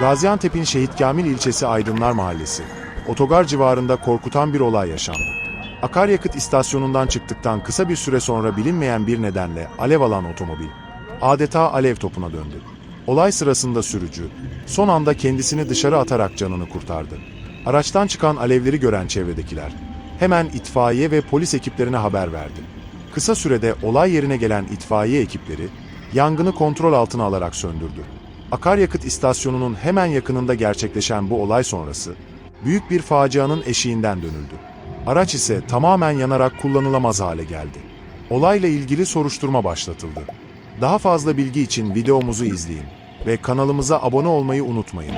Gaziantep'in Şehit Kamil ilçesi Aydınlar Mahallesi. Otogar civarında korkutan bir olay yaşandı. Akaryakıt istasyonundan çıktıktan kısa bir süre sonra bilinmeyen bir nedenle alev alan otomobil adeta alev topuna döndü. Olay sırasında sürücü son anda kendisini dışarı atarak canını kurtardı. Araçtan çıkan alevleri gören çevredekiler hemen itfaiye ve polis ekiplerine haber verdi. Kısa sürede olay yerine gelen itfaiye ekipleri yangını kontrol altına alarak söndürdü. Akaryakıt istasyonunun hemen yakınında gerçekleşen bu olay sonrası büyük bir facianın eşiğinden dönüldü. Araç ise tamamen yanarak kullanılamaz hale geldi. Olayla ilgili soruşturma başlatıldı. Daha fazla bilgi için videomuzu izleyin ve kanalımıza abone olmayı unutmayın.